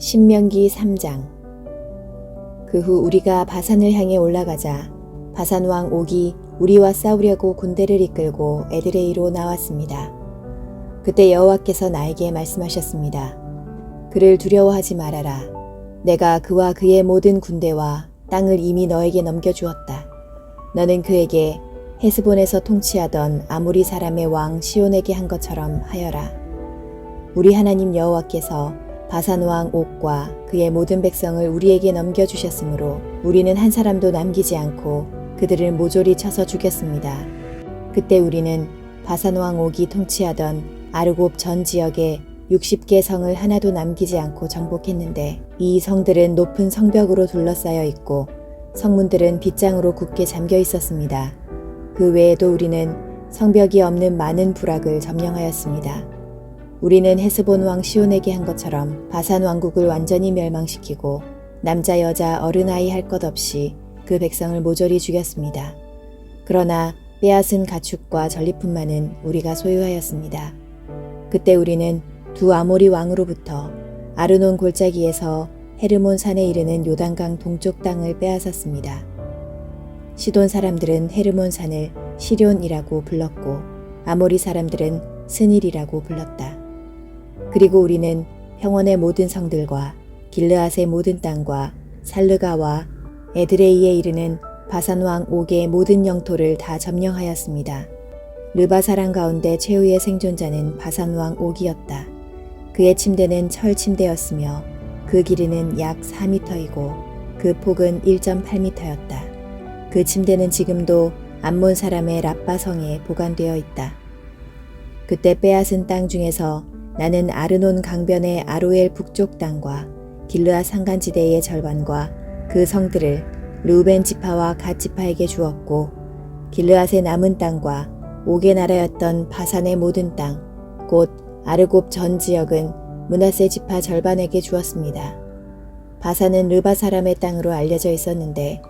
신명기 3장 그 후 우리가 바산을 향해 올라가자 바산 왕 옥이 우리와 싸우려고 군대를 이끌고 에드레이로 나왔습니다. 그때 여호와께서 나에게 말씀하셨습니다. 그를 두려워하지 말아라. 내가 그와 그의 모든 군대와 땅을 이미 너에게 넘겨주었다. 너는 그에게 헤스본에서 통치하던 아무리 사람의 왕 시온에게 한 것처럼 하여라. 우리 하나님 여호와께서 바산 왕 옥과 그의 모든 백성을 우리에게 넘겨주셨으므로 우리는 한 사람도 남기지 않고 그들을 모조리 쳐서 죽였습니다. 그때 우리는 바산 왕 옥이 통치하던 아르곱 전 지역에 60개 성을 하나도 남기지 않고 정복했는데 이 성들은 높은 성벽으로 둘러싸여 있고 성문들은 빗장으로 굳게 잠겨 있었습니다. 그 외에도 우리는 성벽이 없는 많은 부락을 점령하였습니다. 우리는 헤스본 왕 시온에게 한 것처럼 바산 왕국을 완전히 멸망시키고 남자 여자 어른아이 할 것 없이 그 백성을 모조리 죽였습니다. 그러나 빼앗은 가축과 전리품만은 우리가 소유하였습니다. 그때 우리는 두 아모리 왕으로부터 아르논 골짜기에서 헤르몬 산에 이르는 요단강 동쪽 땅을 빼앗았습니다. 시돈 사람들은 헤르몬 산을 시련이라고 불렀고 아모리 사람들은 스닐이라고 불렀다. 그리고 우리는 평원의 모든 성들과 길르앗의 모든 땅과 살르가와 에드레이에 이르는 바산 왕 옥의 모든 영토를 다 점령하였습니다. 르바사랑 가운데 최후의 생존자는 바산 왕 옥이었다. 그의 침대는 철 침대였으며 그 길이는 약 4미터이고 그 폭은 1.8미터였다. 그 침대는 지금도 암몬 사람의 라빠성에 보관되어 있다. 그때 빼앗은 땅 중에서 나는 아르논 강변의 아로엘 북쪽 땅과 길르아 산간지대의 절반과 그 성들을 루벤 지파와 갓 지파에게 주었고 길르앗의 남은 땅과 옥의 나라였던 바산의 모든 땅, 곧 아르곱 전 지역은 문하세 지파 절반에게 주었습니다. 바산은 르바 사람의 땅으로 알려져 있었는데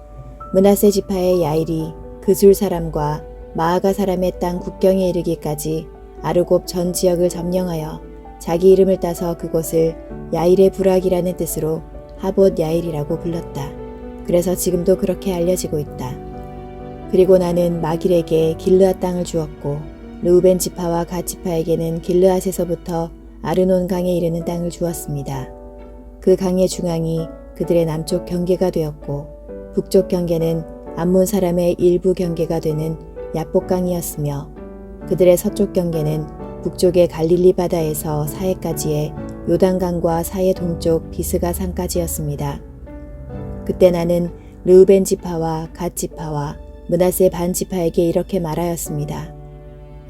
문하세 지파의 야일이 그술 사람과 마아가 사람의 땅 국경에 이르기까지 아르곱 전 지역을 점령하여 자기 이름을 따서 그곳을 야일의 부락이라는 뜻으로 하봇 야일이라고 불렀다. 그래서 지금도 그렇게 알려지고 있다. 그리고 나는 마길에게 길르앗 땅을 주었고 르우벤 지파와 갓 지파에게는 길르앗에서부터 아르논 강에 이르는 땅을 주었습니다. 그 강의 중앙이 그들의 남쪽 경계가 되었고 북쪽 경계는 암몬 사람의 일부 경계가 되는 야복강이었으며 그들의 서쪽 경계는 북쪽의 갈릴리 바다에서 사해까지의 요단강과 사해 동쪽 비스가 산까지였습니다. 그때 나는 르우벤 지파와 갓 지파와 문하세 반 지파에게 이렇게 말하였습니다.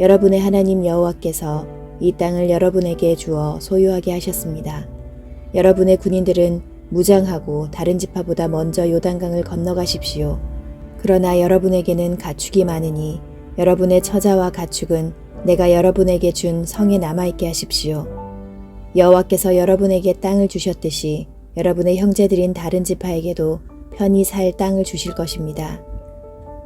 여러분의 하나님 여호와께서 이 땅을 여러분에게 주어 소유하게 하셨습니다. 여러분의 군인들은 무장하고 다른 지파보다 먼저 요단강을 건너가십시오. 그러나 여러분에게는 가축이 많으니 여러분의 처자와 가축은 내가 여러분에게 준 성에 남아있게 하십시오. 여호와께서 여러분에게 땅을 주셨듯이 여러분의 형제들인 다른 지파에게도 편히 살 땅을 주실 것입니다.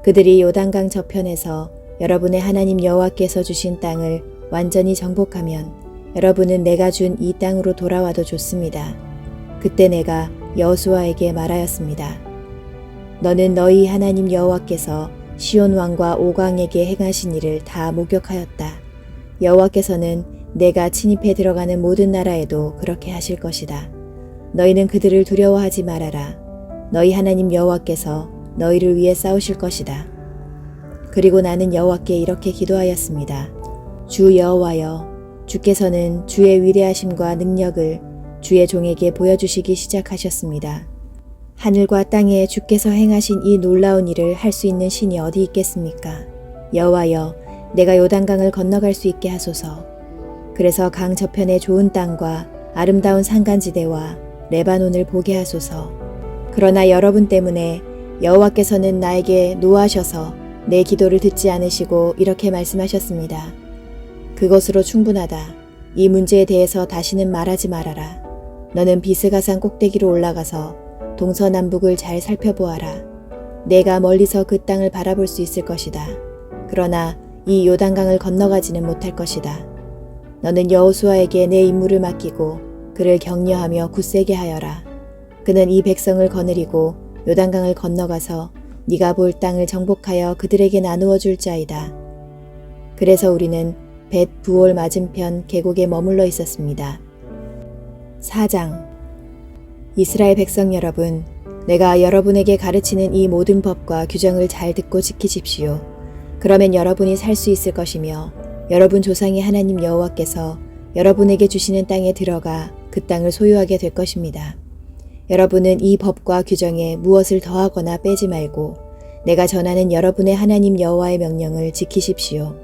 그들이 요단강 저편에서 여러분의 하나님 여호와께서 주신 땅을 완전히 정복하면 여러분은 내가 준 이 땅으로 돌아와도 좋습니다. 그때 내가 여호수아에게 말하였습니다. 너는 너희 하나님 여호와께서 시온 왕과 오광에게 행하신 일을 다 목격하였다. 여호와께서는 내가 침입해 들어가는 모든 나라에도 그렇게 하실 것이다. 너희는 그들을 두려워하지 말아라. 너희 하나님 여호와께서 너희를 위해 싸우실 것이다. 그리고 나는 여호와께 이렇게 기도하였습니다. 주 여호와여, 주께서는 주의 위대하심과 능력을 주의 종에게 보여주시기 시작하셨습니다. 하늘과 땅에 주께서 행하신 이 놀라운 일을 할 수 있는 신이 어디 있겠습니까? 여호와여, 내가 요단강을 건너갈 수 있게 하소서. 그래서 강 저편의 좋은 땅과 아름다운 산간지대와 레바논을 보게 하소서. 그러나 여러분 때문에 여호와께서는 나에게 노하셔서 내 기도를 듣지 않으시고 이렇게 말씀하셨습니다. 그것으로 충분하다. 이 문제에 대해서 다시는 말하지 말아라. 너는 비스가산 꼭대기로 올라가서 동서남북을 잘 살펴보아라. 내가 멀리서 그 땅을 바라볼 수 있을 것이다. 그러나 이 요단강을 건너가지는 못할 것이다. 너는 여호수아에게 내 임무를 맡기고 그를 격려하며 굳세게 하여라. 그는 이 백성을 거느리고 요단강을 건너가서 네가 볼 땅을 정복하여 그들에게 나누어 줄 자이다. 그래서 우리는 벳 부올 맞은편 계곡에 머물러 있었습니다. 4장 이스라엘 백성 여러분, 내가 여러분에게 가르치는 이 모든 법과 규정을 잘 듣고 지키십시오. 그러면 여러분이 살 수 있을 것이며 여러분 조상의 하나님 여호와께서 여러분에게 주시는 땅에 들어가 그 땅을 소유하게 될 것입니다. 여러분은 이 법과 규정에 무엇을 더하거나 빼지 말고 내가 전하는 여러분의 하나님 여호와의 명령을 지키십시오.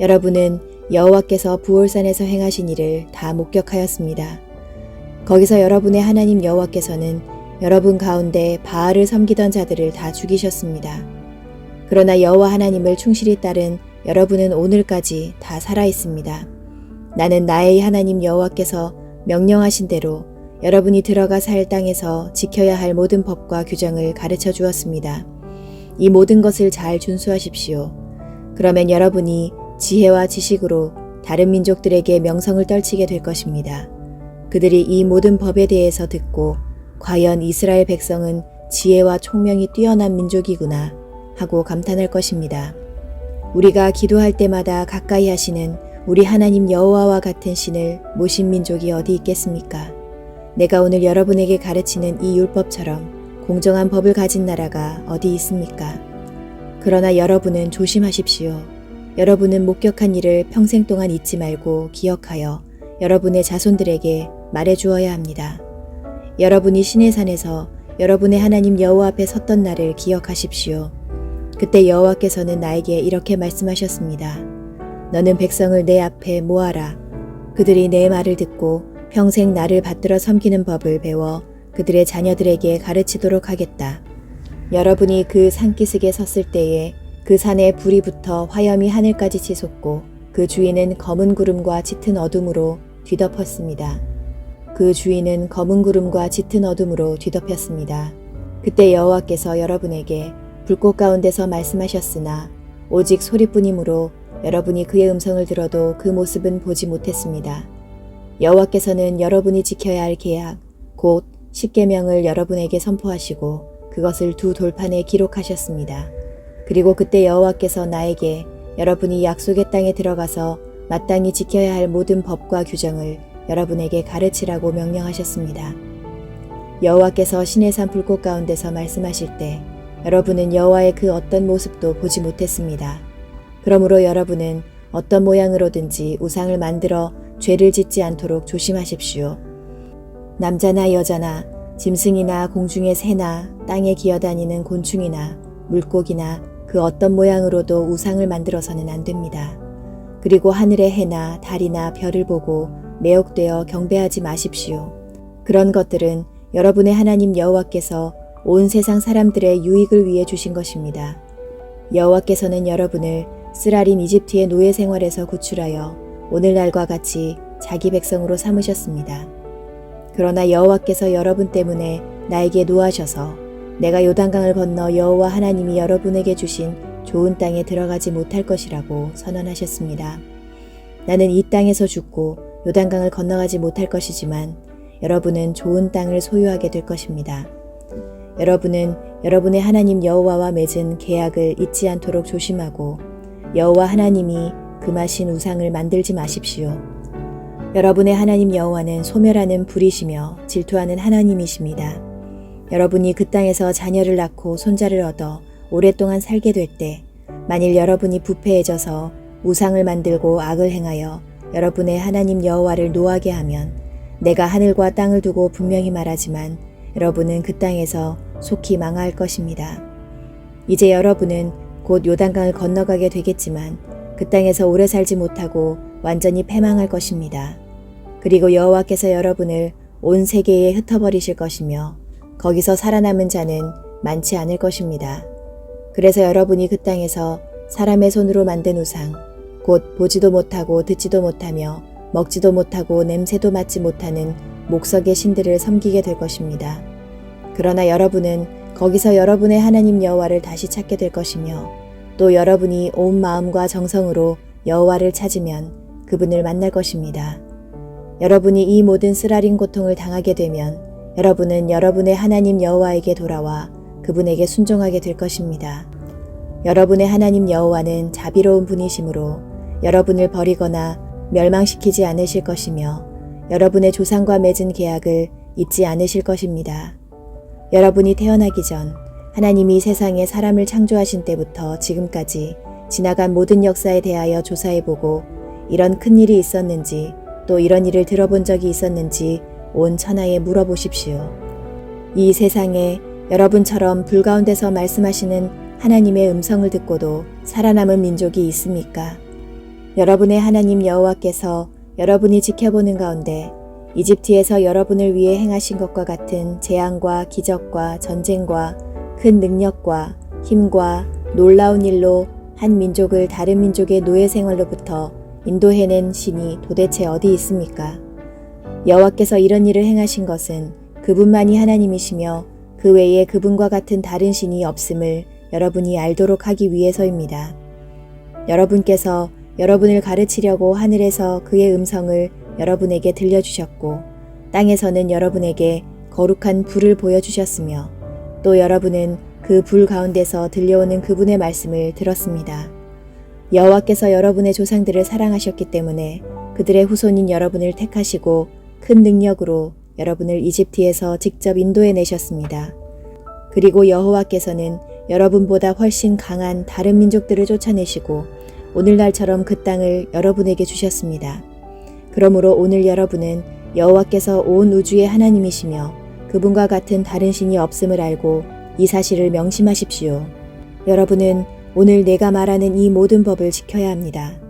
여러분은 여호와께서 부올산에서 행하신 일을 다 목격하였습니다. 거기서 여러분의 하나님 여호와께서는 여러분 가운데 바알을 섬기던 자들을 다 죽이셨습니다. 그러나 여호와 하나님을 충실히 따른 여러분은 오늘까지 다 살아 있습니다. 나는 나의 하나님 여호와께서 명령하신 대로 여러분이 들어가 살 땅에서 지켜야 할 모든 법과 규정을 가르쳐 주었습니다. 이 모든 것을 잘 준수하십시오. 그러면 여러분이 지혜와 지식으로 다른 민족들에게 명성을 떨치게 될 것입니다. 그들이 이 모든 법에 대해서 듣고 과연 이스라엘 백성은 지혜와 총명이 뛰어난 민족이구나 하고 감탄할 것입니다. 우리가 기도할 때마다 가까이 하시는 우리 하나님 여호와와 같은 신을 모신 민족이 어디 있겠습니까? 내가 오늘 여러분에게 가르치는 이 율법처럼 공정한 법을 가진 나라가 어디 있습니까? 그러나 여러분은 조심하십시오. 여러분은 목격한 일을 평생 동안 잊지 말고 기억하여 여러분의 자손들에게 말해 주어야 합니다. 여러분이 신의 산에서 여러분의 하나님 여호와 앞에 섰던 날을 기억하십시오. 그때 여호와께서는 나에게 이렇게 말씀하셨습니다. 너는 백성을 내 앞에 모아라. 그들이 내 말을 듣고 평생 나를 받들어 섬기는 법을 배워 그들의 자녀들에게 가르치도록 하겠다. 여러분이 그 산기슭에 섰을 때에 그 산에 불이 붙어 화염이 하늘까지 치솟고 그 주위는 검은 구름과 짙은 어둠으로 뒤덮었습니다. 그 주위는 검은 구름과 짙은 어둠으로 뒤덮였습니다. 그때 여호와께서 여러분에게 불꽃 가운데서 말씀하셨으나 오직 소리뿐이므로 여러분이 그의 음성을 들어도 그 모습은 보지 못했습니다. 여호와께서는 여러분이 지켜야 할 계약 곧 십계명을 여러분에게 선포하시고 그것을 두 돌판에 기록하셨습니다. 그리고 그때 여호와께서 나에게 여러분이 약속의 땅에 들어가서 마땅히 지켜야 할 모든 법과 규정을 여러분에게 가르치라고 명령하셨습니다. 여호와께서 신의 산 불꽃 가운데서 말씀하실 때 여러분은 여호와의 그 어떤 모습도 보지 못했습니다. 그러므로 여러분은 어떤 모양으로든지 우상을 만들어 죄를 짓지 않도록 조심하십시오. 남자나 여자나 짐승이나 공중의 새나 땅에 기어다니는 곤충이나 물고기나 그 어떤 모양으로도 우상을 만들어서는 안 됩니다. 그리고 하늘의 해나 달이나 별을 보고 매혹되어 경배하지 마십시오. 그런 것들은 여러분의 하나님 여호와께서 온 세상 사람들의 유익을 위해 주신 것입니다. 여호와께서는 여러분을 쓰라린 이집트의 노예 생활에서 구출하여 오늘날과 같이 자기 백성으로 삼으셨습니다. 그러나 여호와께서 여러분 때문에 나에게 노하셔서 내가 요단강을 건너 여호와 하나님이 여러분에게 주신 좋은 땅에 들어가지 못할 것이라고 선언하셨습니다. 나는 이 땅에서 죽고 요단강을 건너가지 못할 것이지만 여러분은 좋은 땅을 소유하게 될 것입니다. 여러분은 여러분의 하나님 여호와와 맺은 계약을 잊지 않도록 조심하고 여호와 하나님이 금하신 우상을 만들지 마십시오. 여러분의 하나님 여호와는 소멸하는 불이시며 질투하는 하나님이십니다. 여러분이 그 땅에서 자녀를 낳고 손자를 얻어 오랫동안 살게 될 때 만일 여러분이 부패해져서 우상을 만들고 악을 행하여 여러분의 하나님 여호와를 노하게 하면 내가 하늘과 땅을 두고 분명히 말하지만 여러분은 그 땅에서 속히 망할 것입니다. 이제 여러분은 곧 요단강을 건너가게 되겠지만 그 땅에서 오래 살지 못하고 완전히 패망할 것입니다. 그리고 여호와께서 여러분을 온 세계에 흩어버리실 것이며 거기서 살아남은 자는 많지 않을 것입니다. 그래서 여러분이 그 땅에서 사람의 손으로 만든 우상, 곧 보지도 못하고 듣지도 못하며 먹지도 못하고 냄새도 맡지 못하는 목석의 신들을 섬기게 될 것입니다. 그러나 여러분은 거기서 여러분의 하나님 여호와를 다시 찾게 될 것이며 또 여러분이 온 마음과 정성으로 여호와를 찾으면 그분을 만날 것입니다. 여러분이 이 모든 쓰라린 고통을 당하게 되면 여러분은 여러분의 하나님 여호와에게 돌아와 그분에게 순종하게 될 것입니다. 여러분의 하나님 여호와는 자비로운 분이시므로 여러분을 버리거나 멸망시키지 않으실 것이며 여러분의 조상과 맺은 계약을 잊지 않으실 것입니다. 여러분이 태어나기 전 하나님이 세상에 사람을 창조하신 때부터 지금까지 지나간 모든 역사에 대하여 조사해보고 이런 큰 일이 있었는지 또 이런 일을 들어본 적이 있었는지 온 천하에 물어보십시오. 이 세상에 여러분처럼 불 가운데서 말씀하시는 하나님의 음성을 듣고도 살아남은 민족이 있습니까? 여러분의 하나님 여호와께서 여러분이 지켜보는 가운데 이집트에서 여러분을 위해 행하신 것과 같은 재앙과 기적과 전쟁과 큰 능력과 힘과 놀라운 일로 한 민족을 다른 민족의 노예 생활로부터 인도해낸 신이 도대체 어디 있습니까? 여호와께서 이런 일을 행하신 것은 그분만이 하나님이시며 그 외에 그분과 같은 다른 신이 없음을 여러분이 알도록 하기 위해서입니다. 여러분께서 여러분을 가르치려고 하늘에서 그의 음성을 여러분에게 들려주셨고 땅에서는 여러분에게 거룩한 불을 보여주셨으며 또 여러분은 그 불 가운데서 들려오는 그분의 말씀을 들었습니다. 여호와께서 여러분의 조상들을 사랑하셨기 때문에 그들의 후손인 여러분을 택하시고 큰 능력으로 여러분을 이집트에서 직접 인도해 내셨습니다. 그리고 여호와께서는 여러분보다 훨씬 강한 다른 민족들을 쫓아내시고 오늘날처럼 그 땅을 여러분에게 주셨습니다. 그러므로 오늘 여러분은 여호와께서 온 우주의 하나님이시며 그분과 같은 다른 신이 없음을 알고 이 사실을 명심하십시오. 여러분은 오늘 내가 말하는 이 모든 법을 지켜야 합니다.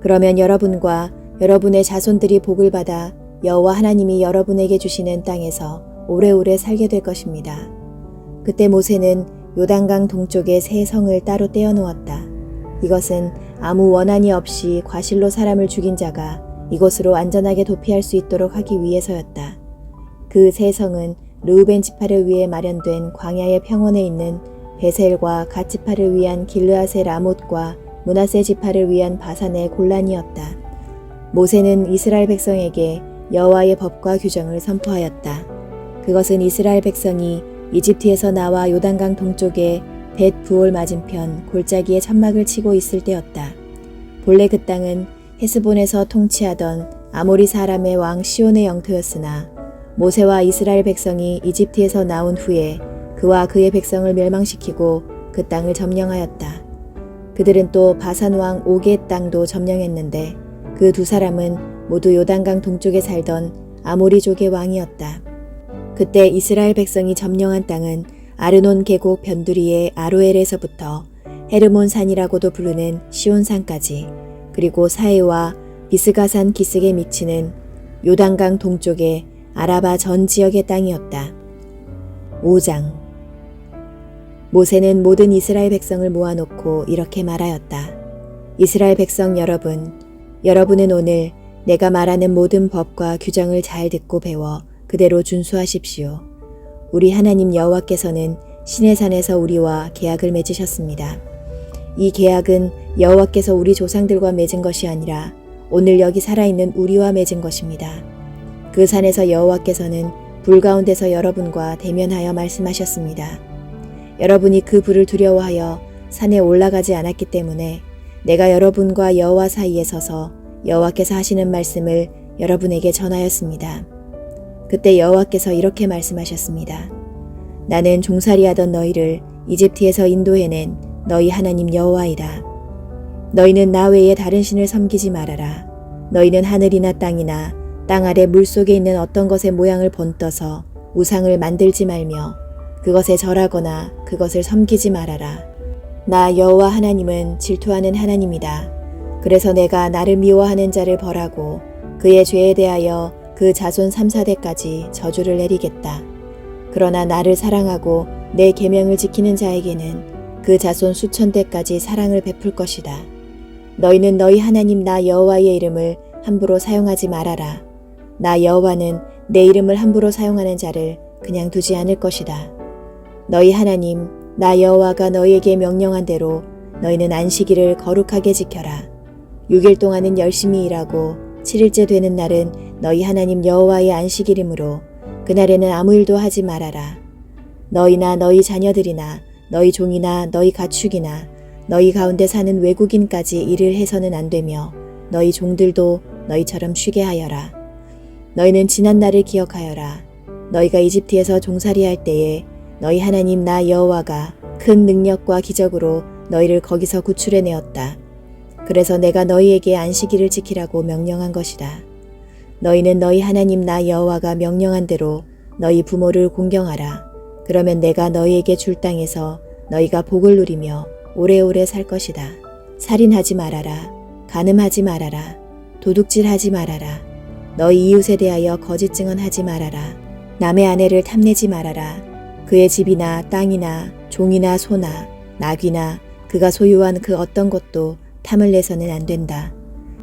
그러면 여러분과 여러분의 자손들이 복을 받아 여호와 하나님이 여러분에게 주시는 땅에서 오래오래 살게 될 것입니다. 그때 모세는 요단강 동쪽에 세 성을 따로 떼어 놓았다. 이것은 아무 원한이 없이 과실로 사람을 죽인 자가 이곳으로 안전하게 도피할 수 있도록 하기 위해서였다. 그 세 성은 르우벤 지파를 위해 마련된 광야의 평원에 있는 베셀과 갓 지파를 위한 길르앗의 라못과 문하세 지파를 위한 바산의 골란이었다. 모세는 이스라엘 백성에게 여호와의 법과 규정을 선포하였다. 그것은 이스라엘 백성이 이집트에서 나와 요단강 동쪽에 벳 부올 맞은편 골짜기에 천막을 치고 있을 때였다. 본래 그 땅은 헤스본에서 통치하던 아모리 사람의 왕 시온의 영토였으나 모세와 이스라엘 백성이 이집트에서 나온 후에 그와 그의 백성을 멸망시키고 그 땅을 점령하였다. 그들은 또 바산 왕 오게의 땅도 점령했는데 그 두 사람은 모두 요단강 동쪽에 살던 아모리족의 왕이었다. 그때 이스라엘 백성이 점령한 땅은 아르논 계곡 변두리의 아로엘에서부터 헤르몬 산이라고도 부르는 시온산까지 그리고 사해와 비스가산 기슭에 미치는 요단강 동쪽의 아라바 전 지역의 땅이었다. 5장 모세는 모든 이스라엘 백성을 모아놓고 이렇게 말하였다. 이스라엘 백성 여러분, 여러분은 오늘 내가 말하는 모든 법과 규정을 잘 듣고 배워 그대로 준수하십시오. 우리 하나님 여호와께서는 신의 산에서 우리와 계약을 맺으셨습니다. 이 계약은 여호와께서 우리 조상들과 맺은 것이 아니라 오늘 여기 살아있는 우리와 맺은 것입니다. 그 산에서 여호와께서는 불 가운데서 여러분과 대면하여 말씀하셨습니다. 여러분이 그 불을 두려워하여 산에 올라가지 않았기 때문에 내가 여러분과 여호와 사이에 서서 여호와께서 하시는 말씀을 여러분에게 전하였습니다. 그때 여호와께서 이렇게 말씀하셨습니다. 나는 종살이하던 너희를 이집트에서 인도해낸 너희 하나님 여호와이다. 너희는 나 외에 다른 신을 섬기지 말아라. 너희는 하늘이나 땅이나 땅 아래 물 속에 있는 어떤 것의 모양을 본떠서 우상을 만들지 말며 그것에 절하거나 그것을 섬기지 말아라. 나 여호와 하나님은 질투하는 하나님이다. 그래서 내가 나를 미워하는 자를 벌하고 그의 죄에 대하여 그 자손 3, 4대까지 저주를 내리겠다. 그러나 나를 사랑하고 내 계명을 지키는 자에게는 그 자손 수천 대까지 사랑을 베풀 것이다. 너희는 너희 하나님 나 여호와의 이름을 함부로 사용하지 말아라. 나 여호와는 내 이름을 함부로 사용하는 자를 그냥 두지 않을 것이다. 너희 하나님 나 여호와가 너희에게 명령한 대로 너희는 안식일을 거룩하게 지켜라. 6일 동안은 열심히 일하고 7일째 되는 날은 너희 하나님 여호와의 안식일이므로 그날에는 아무 일도 하지 말아라. 너희나 너희 자녀들이나 너희 종이나 너희 가축이나 너희 가운데 사는 외국인까지 일을 해서는 안 되며 너희 종들도 너희처럼 쉬게 하여라. 너희는 지난 날을 기억하여라. 너희가 이집트에서 종살이할 때에 너희 하나님 나 여호와가 큰 능력과 기적으로 너희를 거기서 구출해 내었다. 그래서 내가 너희에게 안식일을 지키라고 명령한 것이다. 너희는 너희 하나님 나 여호와가 명령한 대로 너희 부모를 공경하라. 그러면 내가 너희에게 줄 땅에서 너희가 복을 누리며 오래오래 살 것이다. 살인하지 말아라. 간음하지 말아라. 도둑질하지 말아라. 너희 이웃에 대하여 거짓 증언하지 말아라. 남의 아내를 탐내지 말아라. 그의 집이나 땅이나 종이나 소나 낙이나 그가 소유한 그 어떤 것도 탐을 내서는 안 된다.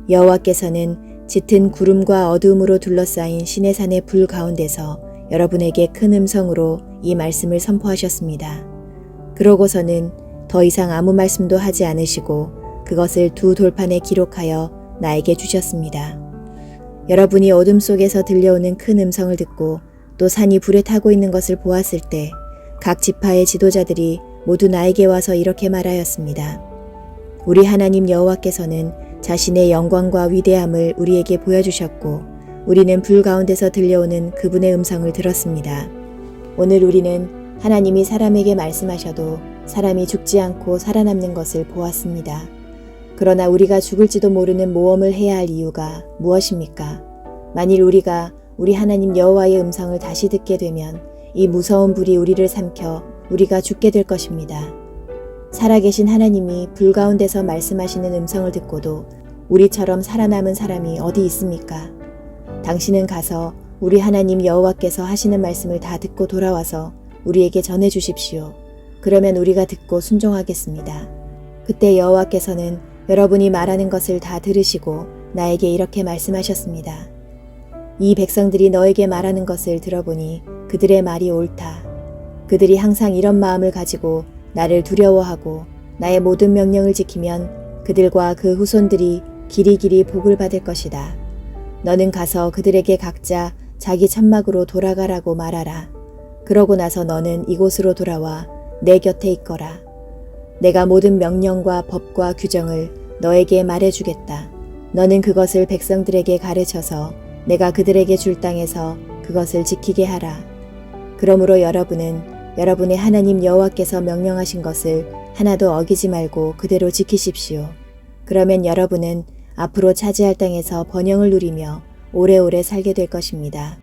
여호와께서는 짙은 구름과 어두움으로 둘러싸인 시내산의 불 가운데서 여러분에게 큰 음성으로 이 말씀을 선포하셨습니다. 그러고서는 더 이상 아무 말씀도 하지 않으시고 그것을 두 돌판에 기록하여 나에게 주셨습니다. 여러분이 어둠 속에서 들려오는 큰 음성을 듣고 또 산이 불에 타고 있는 것을 보았을 때 각 지파의 지도자들이 모두 나에게 와서 이렇게 말하였습니다. 우리 하나님 여호와께서는 자신의 영광과 위대함을 우리에게 보여주셨고 우리는 불 가운데서 들려오는 그분의 음성을 들었습니다. 오늘 우리는 하나님이 사람에게 말씀하셔도 사람이 죽지 않고 살아남는 것을 보았습니다. 그러나 우리가 죽을지도 모르는 모험을 해야 할 이유가 무엇입니까? 만일 우리가 우리 하나님 여호와의 음성을 다시 듣게 되면 이 무서운 불이 우리를 삼켜 우리가 죽게 될 것입니다. 살아계신 하나님이 불 가운데서 말씀하시는 음성을 듣고도 우리처럼 살아남은 사람이 어디 있습니까? 당신은 가서 우리 하나님 여호와께서 하시는 말씀을 다 듣고 돌아와서 우리에게 전해 주십시오. 그러면 우리가 듣고 순종하겠습니다. 그때 여호와께서는 여러분이 말하는 것을 다 들으시고 나에게 이렇게 말씀하셨습니다. 이 백성들이 너에게 말하는 것을 들어보니 그들의 말이 옳다. 그들이 항상 이런 마음을 가지고 나를 두려워하고 나의 모든 명령을 지키면 그들과 그 후손들이 길이길이 복을 받을 것이다. 너는 가서 그들에게 각자 자기 천막으로 돌아가라고 말하라. 그러고 나서 너는 이곳으로 돌아와 내 곁에 있거라. 내가 모든 명령과 법과 규정을 너에게 말해주겠다. 너는 그것을 백성들에게 가르쳐서 내가 그들에게 줄 땅에서 그것을 지키게 하라. 그러므로 여러분은 여러분의 하나님 여호와께서 명령하신 것을 하나도 어기지 말고 그대로 지키십시오. 그러면 여러분은 앞으로 차지할 땅에서 번영을 누리며 오래오래 살게 될 것입니다.